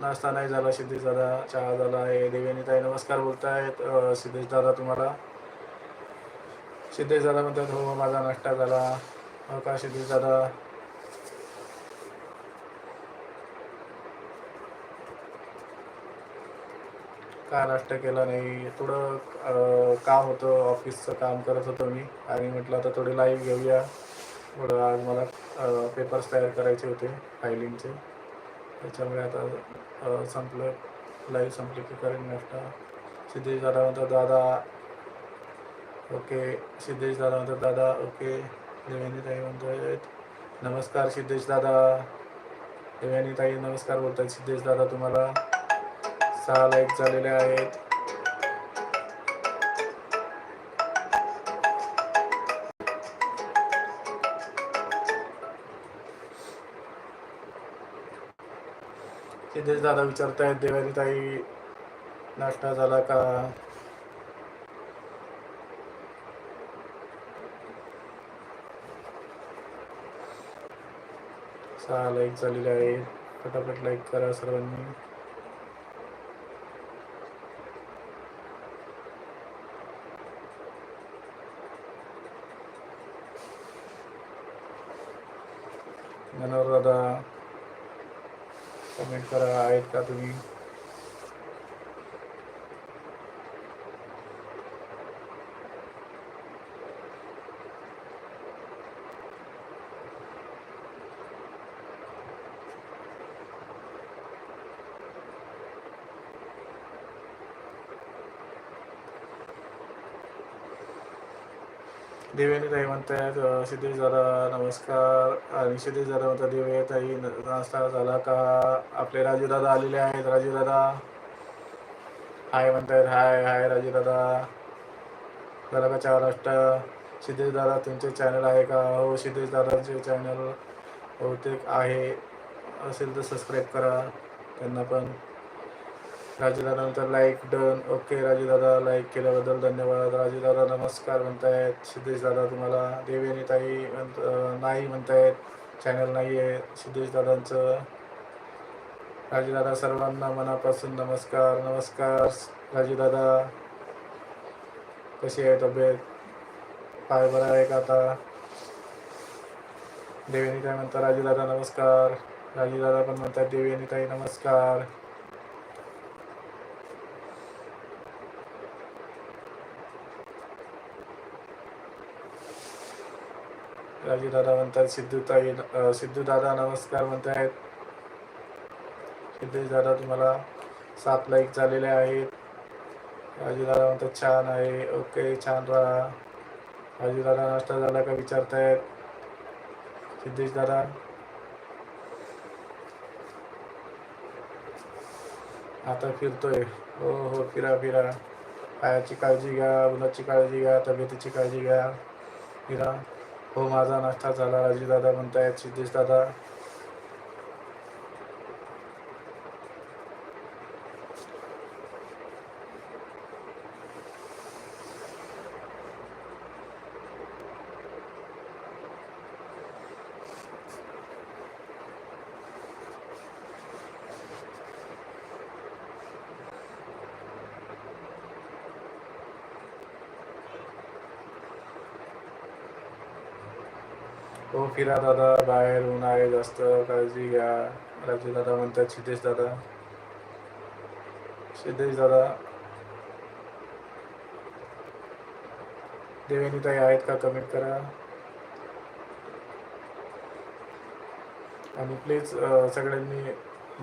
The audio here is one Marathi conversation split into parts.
नाश्ता नाही झाला सिद्धेश दादा चहा झाला आहे देवेनी ताई नमस्कार बोलतायत. सिद्धेश दादा तुम्हाला? सिद्धेश दादा म्हणतात हो, हो माझा नाश्ता झाला. हो का सिद्धेश दादा? का नाश्ता केला नाही? थोडं काम होतं ऑफिसचं काम करत होतो मी. आणि म्हटलं आता थोडी लाईव्ह घेऊया. थोडं आज मला पेपर्स तयार करायचे होते फायलिंगचे त्याच्यामुळे आता संपलं. लाईव्ह संपली की करेन नाश्ता. सिद्धेश दादा म्हणतात दादा ओके सिद्धेश दादा म्हणतात दादा ओके देवेनी ताई म्हणतात नमस्कार सिद्धेश दादा. देवेनी ताई नमस्कार बोलतात सिद्धेश दादा तुम्हाला. सहा लाईक झालेले आहेत. सिद्धेश दादा विचारतायत देवानी ताई नाश्ता झाला का? सहा लाईक झालेले आहेत. फटाफट लाईक करा सर्वांनी. मनोहर दादा कमेंट करा आहेत का तुम्ही? दिव्यानी ताई म्हणतायत सिद्धेश दादा नमस्कार. आणि सिद्धेश दादा म्हणतात दिव्या ताई न- नाश्ता झाला का? आपले राजू दादा आलेले आहेत. राजू दादा. हाय म्हणतायत हाय हाय राजू दादा. झाला का चहा नाश्ता? सिद्धेश दादा तुमचे चॅनल आहे का? हो सिद्धेश दादाचे चॅनल बहुतेक आहे. असेल तर सबस्क्राईब करा. त्यांना पण Raju like done okay Raju Dada like केल्याबद्दल धन्यवाद. राजूदादा नमस्कार म्हणतायत. सिद्धेश दादा तुम्हाला देवेनी ताई म्हणत नाही म्हणतायत. चॅनल नाही आहे. सिद्धेश दादांचं सर्वांना मनापासून नमस्कार. नमस्कार राजू दादा कशी आहे तब्येत? पाय बरा आहे का आता? देवेनी ताई म्हणतात राजू दादा नमस्कार. राजेदादा पण म्हणतात देवेनी ताई नमस्कार. राजू दादा म्हणतात सिद्धूताई सिद्धू दादा नमस्कार म्हणतायत सिद्धेश दादा तुम्हाला सात लाईक झालेले आहेत. राजू दादा म्हणतात छान आहे. ओके छान राहा. राजू दादा नाश्ता झाला का विचारतायत? सिद्धेश दादा आता फिरतोय. हो हो फिरा फिरा. पायाची काळजी घ्या उन्हाची काळजी घ्या तब्येतीची काळजी घ्या. फिरा. हो माझा नाश्ता झाला. राजू दादा म्हणतायत सिद्धेश हो फिरा दादा बाहेर ऊन आहे जास्त काळजी घ्या. राजू दादा म्हणतात सिद्धेश दादा. सिद्धेश दादा. देवेनी ताई आहेत का? कमेंट करा. आणि प्लीज सगळ्यांनी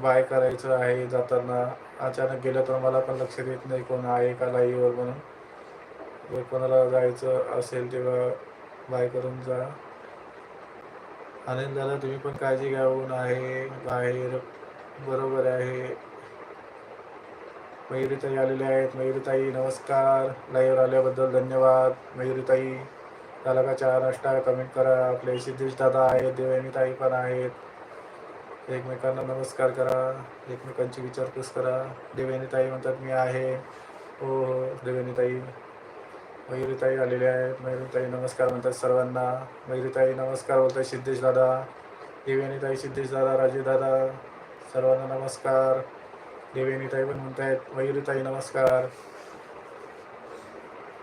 बाय करायचं आहे जाताना. अचानक गेलं तर मला पण लक्ष देत नाही कोण आहे का लाईवर म्हणून. कोणाला जायचं असेल तेव्हा बाय करून जा. आनंद दादा तुम्ही पण काळजी घ्या ऊन आहे बाहेर बरोबर आहे. मयुरीताई आलेले आहेत. मयुरीताई नमस्कार. लाईव्ह आल्याबद्दल धन्यवाद. मयुरीताई झाला का चहा नाश्ता कमेंट करा. आपले सिद्धेश दादा आहेत देवयानीताई पण आहेत. एकमेकांना नमस्कार करा. एकमेकांची विचारपूस करा. देवयानीताई म्हणतात मी आहे. हो हो देवयानीताई मयुरीताई आलेले आहेत. मयुरीताई नमस्कार म्हणतात सर्वांना. मयुरीताई नमस्कार बोलतात सिद्धेश दादा. देवेनीताई सिद्धेश दादा राजे दादा सर्वांना नमस्कार. देवेनीताई पण म्हणतायत मयुरीताई नमस्कार.